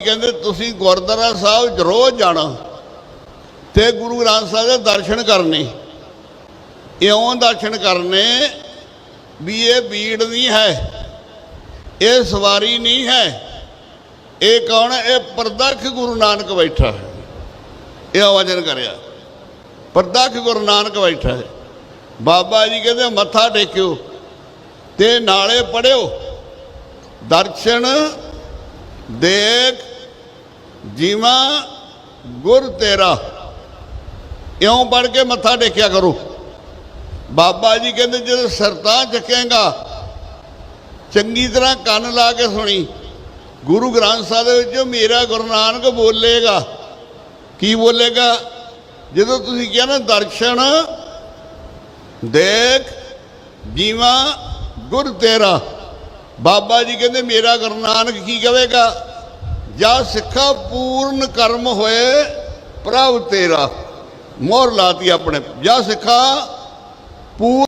ਕਹਿੰਦੇ ਤੁਸੀਂ ਗੁਰਦੁਆਰਾ ਸਾਹਿਬ ਰੋਜ਼ ਜਾਣਾ ਤੇ ਗੁਰੂ ਗ੍ਰੰਥ ਸਾਹਿਬ ਦੇ ਦਰਸ਼ਨ ਕਰਨੇ। ਇਉਂ ਦਰਸ਼ਨ ਕਰਨੇ ਵੀ ਇਹ ਬੀੜ ਨਹੀਂ ਹੈ, ਇਹ ਸਵਾਰੀ ਨਹੀਂ ਹੈ, ਇਹ ਕੌਣ ਇਹ ਪ੍ਰਦਖ ਗੁਰੂ ਨਾਨਕ ਬੈਠਾ ਹੈ। ਇਹ ਵਜਨ ਕਰਿਆ। ਪ੍ਰਦਖ ਗੁਰੂ ਨਾਨਕ ਬੈਠਾ ਹੈ। ਬਾਬਾ ਜੀ ਕਹਿੰਦੇ ਮੱਥਾ ਟੇਕਿਓ ਤੇ ਨਾਲੇ ਪੜਿਓ। ਦਰਸ਼ਨ ਦੇਖ ਜੀਵਾ ਗੁਰ ਤੇਰਾ। ਇਉਂ ਪੜ ਕੇ ਮੱਥਾ ਟੇਕਿਆ ਕਰੋ। ਬਾਬਾ ਜੀ ਕਹਿੰਦੇ, ਜਦੋਂ ਸਰਤਾਂ ਚੱਕੇਗਾ ਚੰਗੀ ਤਰ੍ਹਾਂ ਕੰਨ ਲਾ ਕੇ ਸੁਣੀ। ਗੁਰੂ ਗ੍ਰੰਥ ਸਾਹਿਬ ਦੇ ਵਿੱਚ ਮੇਰਾ ਗੁਰੂ ਨਾਨਕ ਬੋਲੇਗਾ। ਕੀ ਬੋਲੇਗਾ? ਜਦੋਂ ਤੁਸੀਂ ਕਿਹਾ ਨਾ, ਦਰਸ਼ਨ, ਦੇਖ, ਜੀਵਾ ਗੁਰ ਤੇਰਾ। ਬਾਬਾ ਜੀ ਕਹਿੰਦੇ, ਮੇਰਾ ਗੁਰੂ ਨਾਨਕ ਕੀ ਕਹੇਗਾ? ਜਾਂ ਸਿੱਖਾ ਪੂਰਨ ਕਰਮ ਹੋਏ ਪ੍ਰਭ ਤੇਰਾ। ਮੋਹਰ ਲਾਤੀ ਆਪਣੇ। ਜਾਂ ਸਿੱਖਾ ਪੂਰਨ